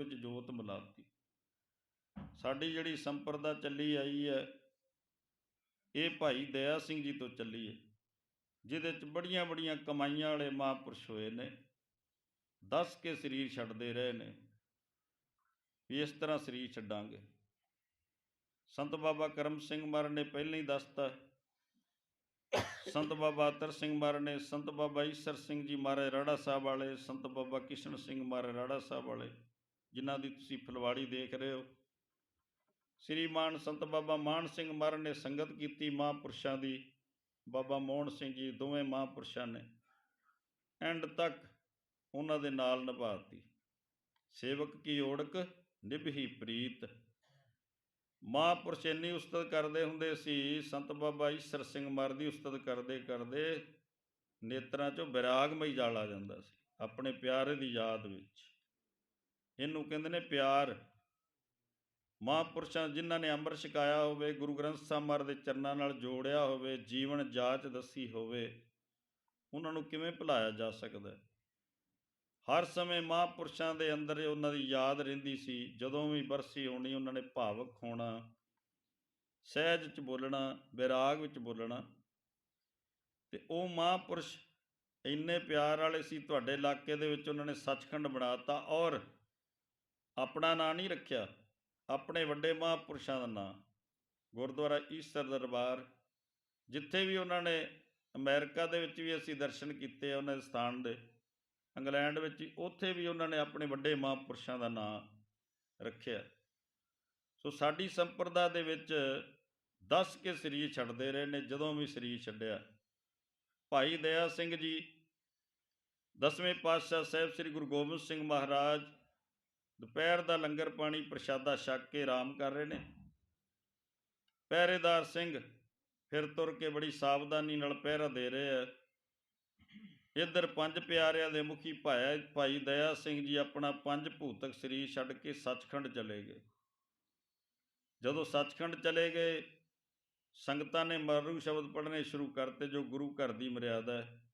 ਵਿੱਚ ਜੋਤ ਮਿਲਾਤੀ। ਸਾਡੀ ਜਿਹੜੀ ਸੰਪਰਦਾ ਚੱਲੀ ਆਈ ਹੈ, ਇਹ ਭਾਈ ਦਇਆ ਸਿੰਘ ਜੀ ਤੋਂ ਚੱਲੀ ਹੈ, ਜਿਹਦੇ ਚ ਬੜੀਆਂ ਬੜੀਆਂ ਕਮਾਈਆਂ ਵਾਲੇ ਮਹਾਂਪੁਰਸ਼ ਹੋਏ ਨੇ, ਦੱਸ ਕੇ ਸਰੀਰ ਛੱਡਦੇ ਰਹੇ ਨੇ, ਵੀ ਇਸ ਤਰ੍ਹਾਂ ਸਰੀਰ ਛੱਡਾਂਗੇ। ਸੰਤ ਬਾਬਾ ਕਰਮ ਸਿੰਘ ਮਹਾਰਾਜ ਨੇ ਪਹਿਲਾਂ ਹੀ ਦੱਸਤਾ, ਸੰਤ ਬਾਬਾ ਅਤਰ ਸਿੰਘ ਮਹਾਰਾਜ ਨੇ, ਸੰਤ ਬਾਬਾ ਈਸਰ ਸਿੰਘ ਜੀ ਮਹਾਰਾਜ ਰਾੜਾ ਸਾਹਿਬ ਵਾਲੇ, ਸੰਤ ਬਾਬਾ ਕਿਸ਼ਨ ਸਿੰਘ ਮਹਾਰਾਜ ਰਾੜਾ ਸਾਹਿਬ ਵਾਲੇ ਜਿਨ੍ਹਾਂ ਦੀ ਤੁਸੀਂ ਫਲਵਾੜੀ ਦੇਖ ਰਹੇ ਹੋ। ਸ਼੍ਰੀ ਮਾਨ ਸੰਤ ਬਾਬਾ ਮਾਨ ਸਿੰਘ ਮਹਾਰਾਜ ਨੇ ਸੰਗਤ ਕੀਤੀ ਮਹਾਂਪੁਰਸ਼ਾਂ ਦੀ। ਬਾਬਾ ਮੋਹਨ ਸਿੰਘ ਜੀ ਦੋਵੇਂ ਮਹਾਂਪੁਰਸ਼ਾਂ ਨੇ। ਐਂਡ ਤੱਕ ਉਹਨਾਂ ਦੇ ਨਾਲ ਨਿਭਾਤੀ। ਸੇਵਕ ਕੀ ਓੜਕ ਨਿਭਹੀ ਪ੍ਰੀਤ। ਮਹਾਂਪੁਰਸ਼ ਇੰਨੀ ਉਸਤਤ ਕਰਦੇ ਹੁੰਦੇ ਸੀ, ਸੰਤ ਬਾਬਾ ਈਸਰ ਸਿੰਘ ਮਰ ਦੀ ਉਸਤਤ ਕਰਦੇ ਕਰਦੇ ਨੇਤਰਾਂ 'ਚੋਂ ਵਿਰਾਗਮਈ ਜਾਲ ਆ ਜਾਂਦਾ ਸੀ, ਆਪਣੇ ਪਿਆਰੇ ਦੀ ਯਾਦ ਵਿੱਚ। ਇਹਨੂੰ ਕਹਿੰਦੇ ਨੇ ਪਿਆਰ। ਮਹਾਂਪੁਰਸ਼ਾਂ ਜਿਨ੍ਹਾਂ ਨੇ ਅੰਮ੍ਰਿਤ ਛਕਾਇਆ ਹੋਵੇ, ਗੁਰੂ ਗ੍ਰੰਥ ਸਾਹਿਬ ਮਹਾਰਾਜ ਦੇ ਚਰਨਾਂ ਨਾਲ ਜੋੜਿਆ ਹੋਵੇ, ਜੀਵਨ ਜਾਚ ਦੱਸੀ ਹੋਵੇ, ਉਹਨਾਂ ਨੂੰ ਕਿਵੇਂ ਭੁਲਾਇਆ ਜਾ ਸਕਦਾ? ਹਰ ਸਮੇਂ ਮਹਾਂਪੁਰਸ਼ਾਂ ਦੇ ਅੰਦਰ ਉਹਨਾਂ ਦੀ ਯਾਦ ਰਹਿੰਦੀ ਸੀ, ਜਦੋਂ ਵੀ ਬਰਸੀ ਹੋਣੀ ਉਹਨਾਂ ਨੇ ਭਾਵਕ ਹੋਣਾ, ਸਹਿਜ ਚ ਬੋਲਣਾ, ਵਿਰਾਗ ਵਿੱਚ ਬੋਲਣਾ। ਤੇ ਉਹ ਮਹਾਂਪੁਰਸ਼ ਇੰਨੇ ਪਿਆਰ ਵਾਲੇ ਸੀ, ਤੁਹਾਡੇ ਇਲਾਕੇ ਦੇ ਵਿੱਚ ਉਹਨਾਂ ਨੇ ਸੱਚਖੰਡ ਬਣਾਤਾ ਔਰ ਆਪਣਾ ਨਾਂ ਨਹੀਂ ਰੱਖਿਆ, ਆਪਣੇ ਵੱਡੇ ਮਹਾਂਪੁਰਸ਼ਾਂ ਦਾ ਨਾਂ। ਗੁਰਦੁਆਰਾ ਈਸਰ ਦਰਬਾਰ, ਜਿੱਥੇ ਵੀ ਉਹਨਾਂ ਨੇ ਅਮਰੀਕਾ ਦੇ ਵਿੱਚ ਵੀ ਅਸੀਂ ਦਰਸ਼ਨ ਕੀਤੇ ਉਹਨਾਂ ਦੇ ਸਥਾਨ ਦੇ, ਇੰਗਲੈਂਡ ਵਿੱਚ ਉੱਥੇ ਵੀ ਉਹਨਾਂ ਨੇ ਆਪਣੇ ਵੱਡੇ ਮਹਾਂਪੁਰਸ਼ਾਂ ਦਾ ਨਾਂ ਰੱਖਿਆ। ਸੋ ਸਾਡੀ ਸੰਪਰਦਾ ਦੇ ਵਿੱਚ ਦੱਸ ਕੇ ਸਰੀਰ ਛੱਡਦੇ ਰਹੇ ਨੇ, ਜਦੋਂ ਵੀ ਸਰੀਰ ਛੱਡਿਆ। ਭਾਈ ਦਇਆ ਸਿੰਘ ਜੀ, ਦਸਵੇਂ ਪਾਤਸ਼ਾਹ ਸਾਹਿਬ ਸ੍ਰੀ ਗੁਰੂ ਗੋਬਿੰਦ ਸਿੰਘ ਮਹਾਰਾਜ ਦੁਪਹਿਰ ਦਾ ਲੰਗਰ ਪਾਣੀ ਪ੍ਰਸ਼ਾਦਾ ਛਕ ਕੇ ਆਰਾਮ ਕਰ ਰਹੇ ਨੇ। ਪਹਿਰੇਦਾਰ ਸਿੰਘ ਫਿਰ ਤੁਰ ਕੇ ਬੜੀ ਸਾਵਧਾਨੀ ਨਾਲ ਪਹਿਰਾ ਦੇ ਰਹੇ ਆ। ਇੱਧਰ ਪੰਜ ਪਿਆਰਿਆਂ ਦੇ ਮੁਖੀ ਭਾਇਆ, ਭਾਈ ਦਇਆ ਸਿੰਘ ਜੀ ਆਪਣਾ ਪੰਜ ਭੂਤਕ ਸਰੀਰ ਛੱਡ ਕੇ ਸੱਚਖੰਡ ਚਲੇ ਗਏ। ਜਦੋਂ ਸੱਚਖੰਡ ਚਲੇ ਗਏ, ਸੰਗਤਾਂ ਨੇ ਮਰੂ ਸ਼ਬਦ ਪੜ੍ਹਨੇ ਸ਼ੁਰੂ ਕਰਤੇ ਜੋ ਗੁਰੂ ਘਰ ਦੀ ਮਰਿਆਦਾ ਹੈ।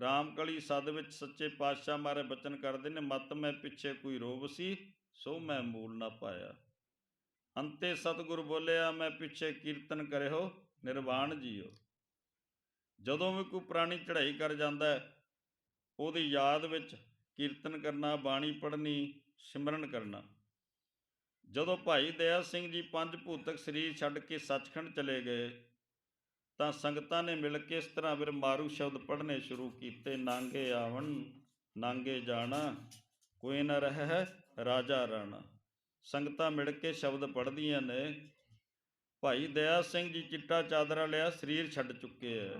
ਰਾਮਕਲੀ ਸਦ ਵਿੱਚ ਸੱਚੇ ਪਾਤਸ਼ਾਹ ਮਾਰੇ ਬਚਨ ਕਰਦੇ ਨੇ, ਮਤ ਮੈਂ ਪਿੱਛੇ ਕੋਈ ਰੋਬ ਸੀ, ਸੋ ਮੈਂ ਮੂਲ ਨਾ ਪਾਇਆ। ਅੰਤੇ ਸਤਿਗੁਰ ਬੋਲਿਆ, ਮੈਂ ਪਿੱਛੇ ਕੀਰਤਨ ਕਰਿਓ, ਨਿਰਵਾਣ ਜੀਓ। ਜਦੋਂ ਵੀ ਕੋਈ ਪ੍ਰਾਣੀ ਚੜ੍ਹਾਈ ਕਰ ਜਾਂਦਾ ਹੈ, ਉਹਦੀ ਯਾਦ ਵਿੱਚ ਕੀਰਤਨ ਕਰਨਾ, ਬਾਣੀ ਪੜ੍ਹਨੀ, ਸਿਮਰਨ ਕਰਨਾ। ਜਦੋਂ ਭਾਈ ਦਇਆ ਸਿੰਘ ਜੀ ਪੰਜ ਭੂਤਕ ਸਰੀਰ ਛੱਡ ਕੇ ਸੱਚਖੰਡ ਚਲੇ ਗਏ ਤਾਂ ਸੰਗਤਾਂ ਨੇ ਮਿਲ ਕੇ ਇਸ ਤਰ੍ਹਾਂ ਫਿਰ ਮਾਰੂ ਸ਼ਬਦ ਪੜ੍ਹਨੇ ਸ਼ੁਰੂ ਕੀਤੇ, ਨਾਂਗੇ ਆਵਣ, ਨਾਂਗੇ ਜਾਣਾ, ਕੋਈ ਨਾ ਰਹਿ ਰਾਜਾ ਰਾਣਾ। ਸੰਗਤਾਂ ਮਿਲ ਕੇ ਸ਼ਬਦ ਪੜ੍ਹਦੀਆਂ ਨੇ, ਭਾਈ ਦਇਆ ਸਿੰਘ ਜੀ ਚਿੱਟਾ ਚਾਦਰਾ ਲਿਆ, ਸਰੀਰ ਛੱਡ ਚੁੱਕੇ ਐ।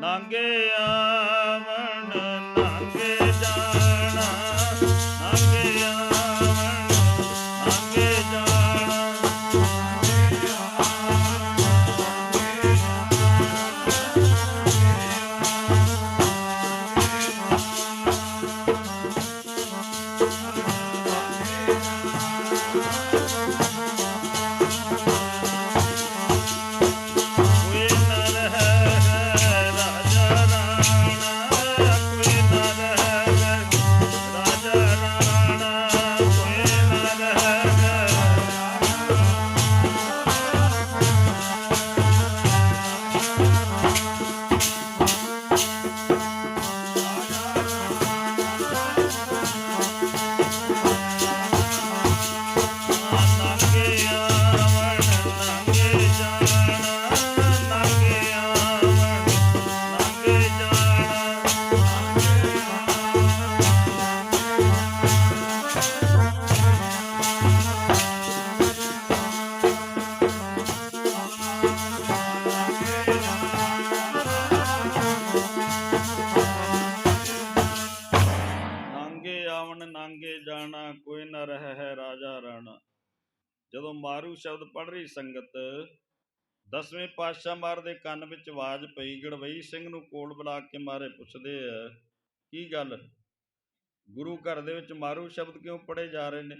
ਨਾਂਗੇ ਆਵਣ, ਨਾਂਗੇ ਨਾਂਗੇ ਆਵਣ, ਨਾਂਗੇ ਜਾਣਾ, ਕੋਈ ਨਾ ਰਹਿ ਹੈ ਰਾਜਾ ਰਾਣਾ। ਜਦੋਂ ਮਾਰੂ ਸ਼ਬਦ ਪੜ ਰਹੀ ਸੰਗਤ, ਦਸਵੇਂ ਪਾਤਸ਼ਾਹ ਮਾਰ ਦੇ ਕੰਨ ਵਿੱਚ ਆਵਾਜ਼ ਪਈ, ਗੜਵਈ ਸਿੰਘ ਨੂੰ ਕੋਲ ਬੁਲਾ ਕੇ ਮਾਰੇ ਪੁੱਛਦੇ ਆ, ਕੀ ਗੱਲ? ਗੁਰੂ ਘਰ ਦੇ ਵਿੱਚ ਮਾਰੂ ਸ਼ਬਦ ਕਿਉਂ ਪੜੇ ਜਾ ਰਹੇ ਨੇ?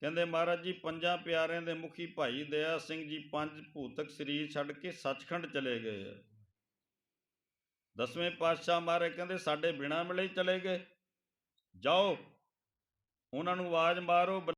ਕਹਿੰਦੇ, ਮਹਾਰਾਜ ਜੀ, ਪੰਜਾਂ ਪਿਆਰਿਆਂ ਦੇ ਮੁਖੀ ਭਾਈ ਦਇਆ ਸਿੰਘ ਜੀ ਪੰਜ ਭੂਤਕ ਸਰੀਰ ਛੱਡ ਕੇ ਸੱਚਖੰਡ ਚਲੇ ਗਏ ਆ। ਦਸਵੇਂ ਪਾਤਸ਼ਾਹ ਮਾਰੇ ਕਹਿੰਦੇ ਸਾਡੇ ਬਿਨਾ ਮਿਲੇ ਚਲੇ ਗਏ। ਜਾਓ ਉਹਨਾਂ ਨੂੰ ਆਵਾਜ਼ ਮਾਰੋ